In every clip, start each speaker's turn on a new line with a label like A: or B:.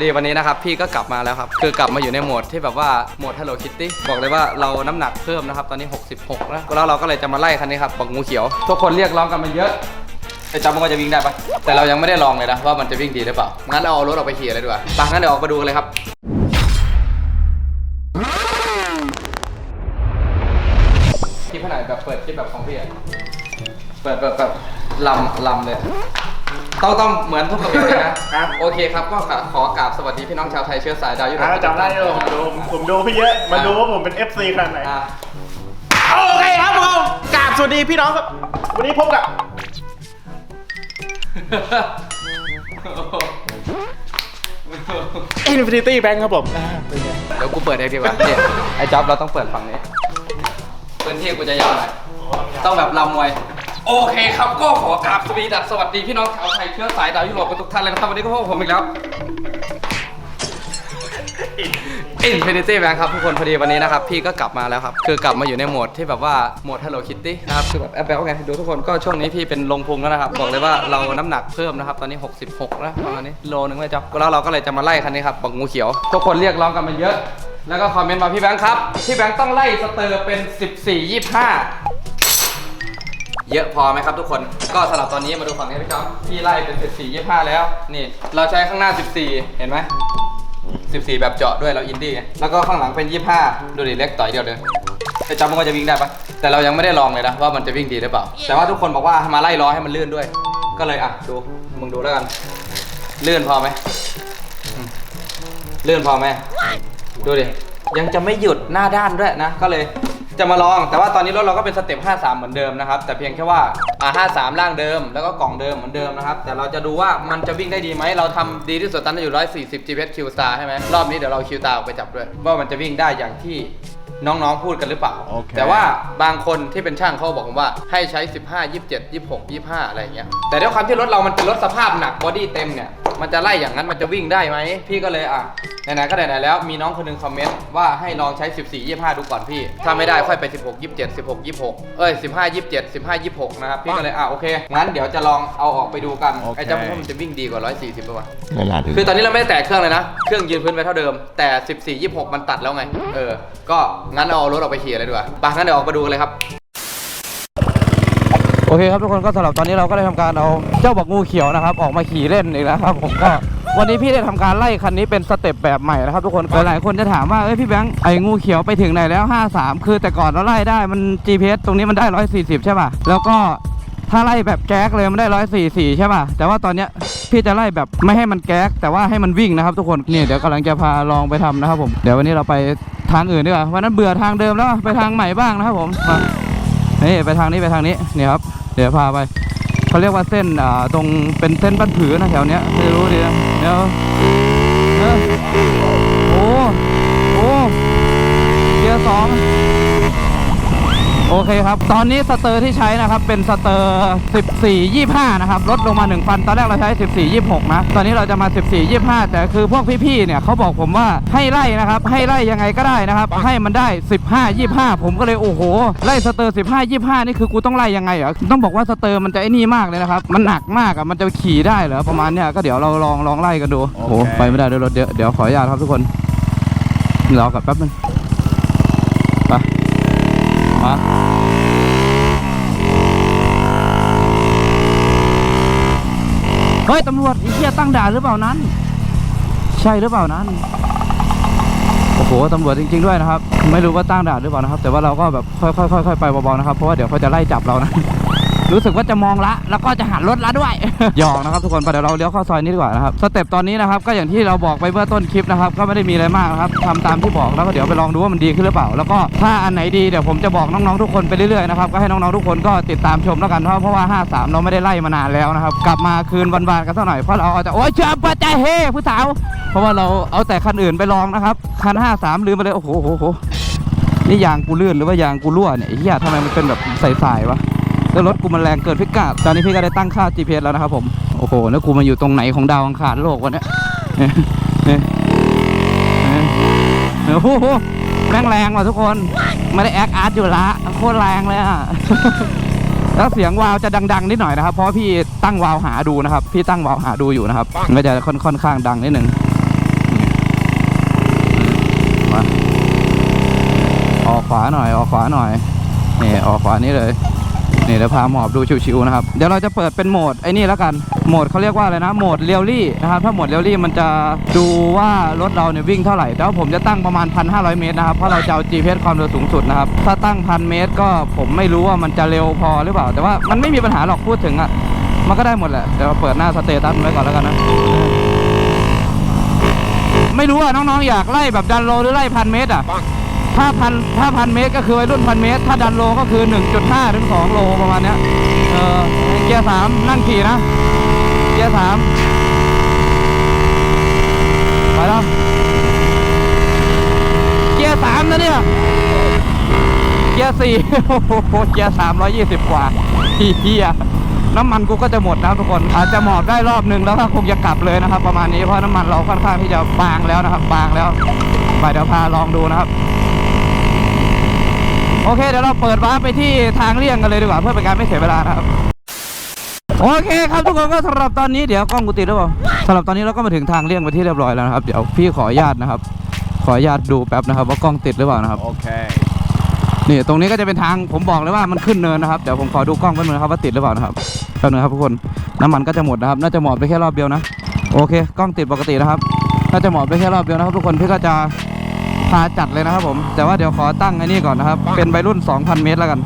A: อดีวันนี้นะครับพี่ก็กลับมาแล้วครับ คือกลับมาอยู่ในโหมดที่แบบว่าโหมด Hello Kitty บอกเลยว่าเราน้ำหนักเพิ่มนะครับ ตอนนี้ 66 แล้วแล้วเราก็เลยจะมาไล่คันนี้ครับบักงูเขียว ทุกคนเรียกร้องกันมาเยอะไอ้จำมันก็จะวิ่งได้ปะแต่เรายังไม่ได้ลองเลยนะว่ามันจะวิ่งดีหรือเปล่างั้นเราเอารถออกไปขี่เลยดีกว่าไปงั้นเดี๋ยวออกมาดูกันเลยครับคลิปขนาดแบบเปิดคลิปแบบของพี่อะเปิดแบบแบบลำลำเลย ต้องต้องเหมือนทุกคอมเมนต์เลยนะ
B: ครับ
A: โอเคครับก็ขอขอกราบสวัสดีพี่น้องชาวไทยเชื้อสายดาวยุโร
B: อ่า
A: ป
B: จำได้เลยผมดูผมดูพี่เยอะมาดูว่าผมเป็น FC ขนาดไหน
A: อะ
B: โอเคครับผมกราบสวัสดีพี่น้องครับ วันนี้พบกับ Infinity Bank ครับผมอ่าเป็นไง
A: เดี๋ยวกูเปิดเองดีกว่าเนี่ยไอ้จ็อบเราต้องเปิดฝั่งนี้พื้นที่กูจะยาวหน่อยต้องแบบลำไว โอเคครับก็ขอกราบสวีดัสสวัสดีพี่น้องชาวไทยเชื้อสายดาวยุโรปทุกท่านเลยนะครับวันนี้ก็พบกับผมอีกแล้ว Infinity Bank ครับทุกคนพอดีวันนี้นะครับพี่ก็กลับมาแล้วครับ คือกลับมาอยู่ในโหมดที่แบบว่าโหมด Hello Kitty นะครับคือแบบแอปแบลไงดูทุกคนก็ช่วงนี้พี่เป็นลงพุงแล้วนะครับบอกเลยว่าเราน้ำหนักเพิ่มนะครับตอนนี้ 66แล้วประมาณนี้โลนึงไม่จ๊อบแล้วเราก็เลยจะมาไล่คันนี้ครับบักงูเขียวทุกคนเรียกร้องกันมาเยอะ แล้วก็คอมเมนต์มาพี่แบงค์ครับพี่แบงค์ต้องไล่สเตอร์เป็น 14 25 เยอะพอไหมครับทุกคน ก็สำหรับตอนนี้มาดูฝั่งนี้พี่จ๊อบพี่ไล่เป็น 14 25 แล้ว นี่ เราใช้ข้างหน้า 14 เห็นไหม14 แบบเจาะด้วยเราอินดี้ไงแล้วก็ข้างหลังเป็น 25 ดูดิเล็กต่อยเดียวเลยไอ้จำมันก็จะวิ่งได้ปะแต่เรายังไม่ได้ลองเลยนะว่ามันจะวิ่งดีหรือเปล่า แต่ว่าทุกคนบอกว่ามาไล่ล้อให้มันลื่นด้วย ก็เลยอะดูมึงดูแล้วกันลื่นพอไหมอืมลื่นพอไหมดูดิยังจะไม่หยุดหน้าด้านด้วยนะ ก็เลย จะมาลอง แต่ว่าตอนนี้รถเราก็เป็นสเต็ป 53 เหมือนเดิมนะครับ แต่เพียงแค่ว่าอ่า53ร่างเดิม แล้วก็กล่องเดิมเหมือนเดิมนะครับ แต่เราจะดูว่ามันจะวิ่งได้ดีไหม เราทำดีที่สุดตอนนั้นอยู่ 140 GPS Q Star ใช่ไหมรอบนี้เดี๋ยวเรา Q Star ออกไปจับด้วย ว่ามันจะวิ่งได้อย่างที่น้องๆพูดกันหรือเปล่า
B: โอเค
A: แต่ว่า บางคนที่เป็นช่างเขาบอกผมว่าให้ใช้ 15 27 26 25 อะไรอย่างเงี้ย แต่ด้วยความที่รถเรามันเป็นรถสภาพหนักบอดี้เต็มเนี่ย มันจะไล่อย่างนั้นมันจะวิ่งได้ไหมพี่ก็เลยอะไหนๆก็ไหนๆแล้วมีน้องคนหนึงคอมเมนต์ว่าให้ลองใช้ 14 25 ดูก่อนพี่ ถ้าไม่ได้ค่อยไป 16 27 16 26 เอ้ย 15 27 15 26 นะครับ พี่ก็เลยอะโอเค งั้นเดี๋ยวจะลองเอาออกไปดูกัน
B: โอเค
A: ไอ้เจ้าพวกมันจะวิ่งดีกว่า 140ป่ะวะ
C: เวลาถึง
A: คือตอนนี้เราไม่ได้แตะเครื่องเลยนะ เครื่องยืนพื้นไปเท่าเดิม แต่ 14 26 มันตัดแล้วไง เออ ก็งั้นเอารถออกไปขี่เลยดีกว่าไปงั้นเดี๋ยวออกไปดูกันเลยครับ โอเคครับทุกคนก็สำหรับตอนนี้เราก็ได้ทำการเอาเจ้าบักงูเขียวนะครับ ออกมาขี่เล่นอีกแล้วครับผมก็วันนี้พี่ได้ทำการไล่คันนี้เป็นสเต็ปแบบใหม่นะครับทุกคนหลายๆคนจะถามว่าเอ้ยพี่แบงค์ไอ้งูเขียวไปถึงไหนแล้ว 53 คือแต่ก่อนเราไล่ได้มัน GPS ตรงนี้มันได้ 140 ใช่ป่ะแล้วก็ถ้าไล่แบบแก๊กเลยมันได้144ใช่ป่ะ แต่ว่าตอนเนี้ยพี่จะไล่แบบไม่ให้มันแก๊กแต่ว่าให้มันวิ่งนะครับทุกคนนี่เดี๋ยวกำลังจะพาลองไปทำนะครับผมเดี๋ยววันนี้เราไปทางอื่นดีกว่าวันนั้นเบื่อทางเดิมแล้วไปทางใหม่บ้างนะครับผมมานี่ไปทางนี้ไปทางนี้นี่ครับ ดี๋ยวพาไปเขาเรียกว่าเส้นอ่าตรงเป็นเส้นบ้านผือนะแถวเนี้ยไม่รู้ดีนะเดี๋ยวโอ้โอ้เกียร์สอง โอเคครับ ตอนนี้สเตอร์ที่ใช้นะครับเป็นสเตอร์ 14 25 นะครับ ลดลงมา 1 ฟัน ตอนแรกเราใช้ 14 26 นะ ตอนนี้เราจะมา 14 25 แต่คือพวกพี่ๆ เนี่ยเขาบอกผมว่าให้ไล่นะครับ ให้ไล่ยังไงก็ได้นะครับ ให้มันได้ 15 25 ผมก็เลยโอ้โห ไล่สเตอร์ 15 25 นี่คือกูต้องไล่ยังไงเหรอ ต้องบอกว่าสเตอร์มันจะไอ้นี่มากเลยนะครับ มันหนักมากอะ มันจะขี่ได้เหรอ ประมาณเนี้ย ก็เดี๋ยวเราลองลองไล่กันดู โอ้โห ไปไม่ได้ด้วยรถเดี๋ยวเดี๋ยวขออนุญาตครับทุกคน รอกับแป๊บนึงไป มาเฮ้ยตำรวจไอ้เหี้ยตั้งด่านหรือเปล่านั้น ใช่หรือเปล่านั้นโอ้โหตำรวจจริง ๆด้วยนะครับ ไม่รู้ว่าตั้งด่านหรือเปล่านะครับ แต่ว่าเราก็แบบค่อยๆค่อยๆไปเบาๆนะครับเพราะว่าเดี๋ยวเขาจะไล่จับเรานะ รู้สึกว่าจะมองละ แล้วก็จะหันรถละด้วยหยอกนะครับทุกคนไปเดี๋ยวเราเลี้ยวเข้าซอยนี้ดีกว่านะครับสเต็ปตอนนี้นะครับก็อย่างที่เราบอกไปเมื่อต้นคลิปนะครับก็ไม่ได้มีอะไรมากนะครับทำตามที่บอกแล้วก็เดี๋ยวไปลองดูว่ามันดีขึ้นหรือเปล่า แล้วก็ถ้าอันไหนดีเดี๋ยวผมจะบอกน้องๆทุกคนไปเรื่อยๆนะครับก็ให้น้องๆทุกคนก็ติดตามชมแล้วกันเพราะเพราะว่า 53 เราไม่ได้ไล่มานานแล้วนะครับกลับมาคืนวันๆกันสักหน่อยเพราะเราเอาแต่โอ้ยเชิญปะใจเฮผู้สาว เพราะว่าเราเอาแต่คันอื่นไปลองนะครับคัน 53 ลืมไปเลยโอ้โหนี่ยางกูลื่นหรือว่ายางกูรั่วเนี่ยเหี้ยทำไมมันเป็นแบบใสๆวะ แล้วรถกูมันแรงเกิดพิกัดตอนนี้พี่ก็ได้ตั้งค่า GPS แล้วนะครับผม โอ้โห แล้วกูมาอยู่ตรงไหนของดาวอังคารโลกวันนี้เหยโอ้โหแรงแรงว่ะทุกคน ไม่ได้แอคอาร์ตอยู่ละ โคตรแรงเลยอะ แล้วเสียงวาวจะดัง ๆ นิดหน่อยนะครับ เพราะพี่ตั้งวาวหาดูนะครับ พี่ตั้งวาวหาดูอยู่นะครับก็จะค่อนข้างดังนิดหนึ่งออกขวาหน่อย ออกขวาหน่อยนี่ออกขวานี้เลย นี่เดี๋ยวพาหมอบดูชิวๆนะครับ เดี๋ยวเราจะเปิดเป็นโหมดไอ้นี่แล้วกัน โหมดเขาเรียกว่าอะไรนะ โหมดเรียวลี่นะครับ ถ้าโหมดเรียวลี่มันจะดูว่ารถเราเนี่ยวิ่งเท่าไหร่ แต่ว่าผมจะตั้งประมาณ 1,500 เมตรนะครับ เพราะเราจะเอา GPS ความเร็วสูงสุดนะครับ ถ้าตั้งพันเมตรก็ผมไม่รู้ว่ามันจะเร็วพอหรือเปล่า แต่ว่ามันไม่มีปัญหาหรอกพูดถึงอะ มันก็ได้หมดแหละ เดี๋ยวเราเปิดหน้าสเตตัสไว้ก่อนแล้วกันนะ ไม่รู้อะน้องๆอยากไล่แบบดันโลหรือไล่พันเมตรอะ ถ้าพันถ้าพันเมตรก็คือวัยรุ่นพันเมตร ถ้าดันโลก็คือ 1.5 ถึง 2 โลประมาณเนี้ย เออเกียร์สามนั่งขี่นะ เกียร์สามไปแล้ว เกียร์สามนะเนี่ย เกียร์สี่โอ้โห เกียร์สามร้อยยี่สิบกว่าเฮียน้ำมันกูก็จะหมดนะทุกคน อาจจะหมอบได้รอบหนึ่งแล้วก็คงจะกลับเลยนะครับ ประมาณนี้เพราะน้ำมันเราค่อนข้างที่จะบางแล้วนะครับ บางแล้ว ไปเดี๋ยวพาลองดูนะครับ โอเคเดี๋ยวเราเปิดวาร์ปไปที่ทางเลี่ยงกันเลยดีกว่าเพื่อเป็นการไม่เสียเวลานะครับโอเคครับทุกคนก็สำหรับตอนนี้เดี๋ยวกล้องกูติดหรือเปล่าสำหรับตอนนี้เราก็มาถึงทางเลี่ยงไปที่เรียบร้อยแล้วนะครับเดี๋ยวพี่ขออนุญาตนะครับ ขออนุญาตดูแป๊บนะครับ ว่ากล้องติดหรือเปล่านะครับ
B: Okay.
A: นี่ตรงนี้ก็จะเป็นทางผมบอกเลยว่ามันขึ้นเนินนะครับเดี๋ยวผมขอดูกล้องแป๊บนึงนะครับว่าติดหรือเปล่านะครับแป๊บนึงครับทุกคนน้ำมันก็จะหมดนะครับน่าจะหมอบไปแค่รอบเดียวนะโอเค กล้องติดปกตินะครับน่าจะหมอบไปแค่รอบเดียวนะครับทุกคนพี่ก็จะ พาจัดเลยนะครับผม แต่ว่าเดี๋ยวขอตั้งไอ้นี่ก่อนนะครับ เป็นใบรุ่น 2,000 เมตรแล้วกัน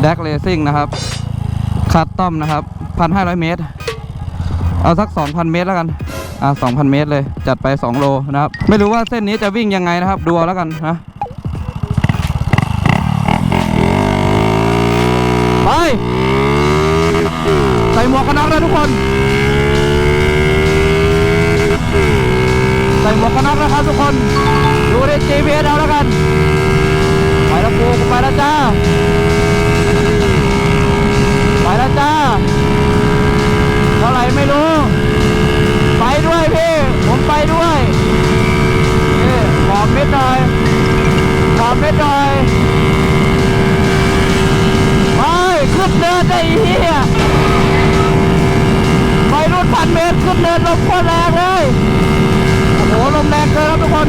A: แดกเลซิ่งนะครับคัสตอมนะครับ 1,500 เมตร เอาสัก 2,000 เมตรแล้วกัน อ่า2,000 เมตรเลย จัดไป 2 โลนะครับ ไม่รู้ว่าเส้นนี้จะวิ่งยังไงนะครับ ดูเอาแล้วกันนะ ไป ใส่หมวกกันน็อกเลยทุกคน ใส่หมวกกันน็อกนะครับทุกคนดูใน GPS เอาแล้วกัน ไปแล้วกูกูไปแล้วจ้า ไปแล้วจ้า เท่าไหร่ไม่รู้ ไปด้วยพี่ ผมไปด้วยนี่ขอบนิดหน่อยขอบนิดหน่อยไปขึ้นเนินได้เฮียไปรุ่นพันเมตรขึ้นเนินลมโคตรแรงเลย โอ้โหลมแรงเกินครับทุกคน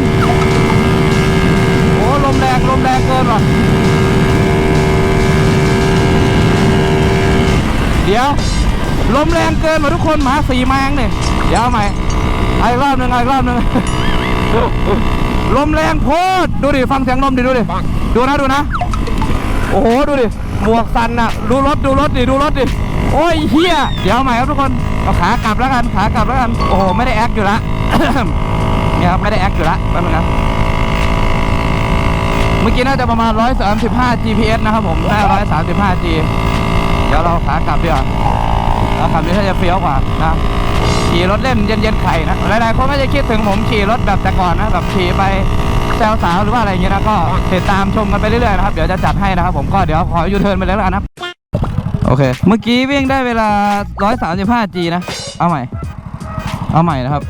A: ลมแรงลมแรงเกินว่ะเดี๋ยวลมแรงเกินว่ะทุกคนหมาสีแมงเนี่ยเดี๋ยวเอาใหม่เอาอีกรอบหนึ่งเอาอีกรอบหนึ่งลมแรงโพดดูดิฟังเสียงลมดิดูดิดูนะดูนะ โอ้โหดูดิหมวกสันอะดูรถดูรถดิดูรถดิโอ้ยเฮียเดี๋ยวใหม่ครับทุกคนเอาขากลับแล้วกันขากลับแล้วกันโอ้โหไม่ได้แอคอยู่ละเนี่ยครับไม่ได้แอคอยู่ละแป๊บนึงนะเมื่อกี้น่าจะประมาณ 135 GPS นะครับผมได้135 G เดี๋ยวเราขากลับดีกว่าแล้วขับนี้ถ้าจะเฟี้ยวกว่านะขี่รถเล่นเย็นๆไข่นะหลายๆคนก็จะคิดถึงผมขี่รถแบบแต่ก่อนนะแบบขี่ไปแซวสาวหรือว่าอะไรอย่างเงี้ยนะก็ติดตามชมกันไปเรื่อยๆนะครับเดี๋ยวจะจัดให้นะครับผมก็เดี๋ยวขอยูเทิร์นไปเลยแล้วกันนะโอเค เมื่อกี้วิ่งได้เวลา 135 G นะ เอาใหม่ เอาใหม่นะครับ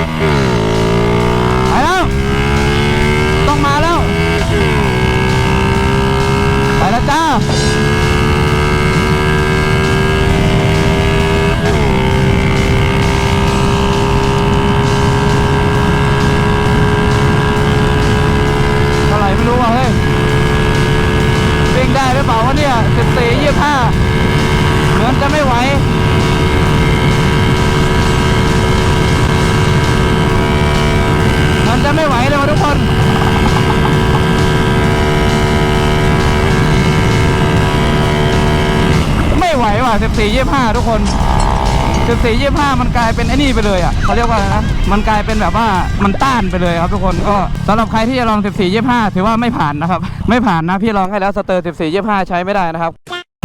A: ไไม่ไหวว่ะ14 25ทุกคน14 25มันกลายเป็นไอ้นี่ไปเลยอะเขาเรียกว่าอะไรนะมันกลายเป็นแบบว่ามันต้านไปเลยครับทุกคนก็สำหรับใครที่จะลอง14 25ถือว่าไม่ผ่านนะครับ ไม่ผ่านนะพี่ลองให้แล้วสเตอร์14 25ใช้ไม่ได้นะครับ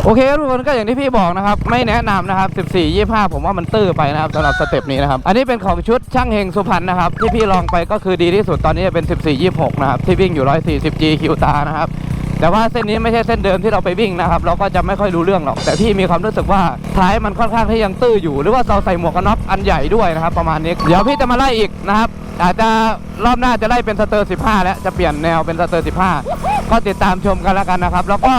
A: โอเคทุกคนก็อย่างที่พี่บอกนะครับ ไม่แนะนำนะครับ 14 25 ผมว่ามันตื้อไปนะครับสำหรับสเต็ปนี้นะครับ อันนี้เป็นของชุดช่างเฮงสุพรรณนะครับ ที่พี่ลองไปก็คือดีที่สุดตอนนี้จะเป็น 14 26 นะครับ ที่วิ่งอยู่ 140G คิวตานะครับ แต่ว่าเส้นนี้ไม่ใช่เส้นเดิมที่เราไปวิ่งนะครับ เราก็จะไม่ค่อยรู้เรื่องหรอก แต่พี่มีความรู้สึกว่าท้ายมันค่อนข้างที่ยังตื้ออยู่ หรือว่าเราใส่หมวกกันน็อกอันใหญ่ด้วยนะครับ ประมาณนี้ เดี๋ยวพี่จะมาไล่อีกนะครับ อาจจะรอบหน้าจะไล่เป็นสเตอร์ 15 แล้ว จะเปลี่ยนแนวเป็นสเตอร์ 15 ก็ติดตามชมกันแล้วกันนะครับ แล้วก็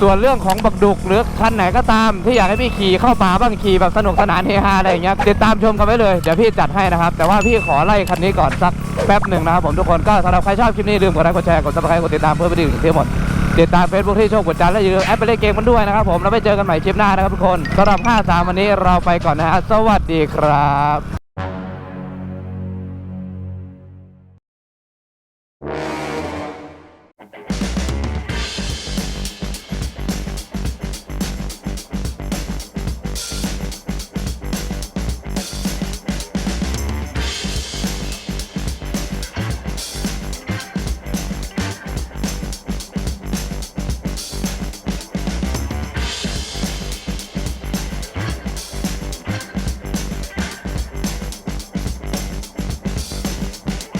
A: ส่วนเรื่องของบักดุกหรือคันไหนก็ตามที่อยากให้พี่ขี่เข้าป่าบ้างขี่แบบสนุกสนานเฮฮาอะไรอย่างเงี้ยติดตามชมกันไว้เลยเดี๋ยวพี่จัดให้นะครับ แต่ว่าพี่ขอไล่คันนี้ก่อนสักแป๊บหนึ่งนะครับผมทุกคนก็สำหรับใครชอบคลิปนี้ลืมกดไลค์กดแชร์กดซับสไครต์กดติดตามเพื่อไม่ได้ถึงที่หมด ติดตามเฟซบุ๊กที่โชคบุญจันทร์และอย่าลืมแอปไปเล่นเกมมันด้วยนะครับผมแล้วไปเจอกันใหม่คลิปหน้านะครับทุกคนสำหรับ 5 3 วันนี้เราไปก่อนนะฮะสวัสดีครับ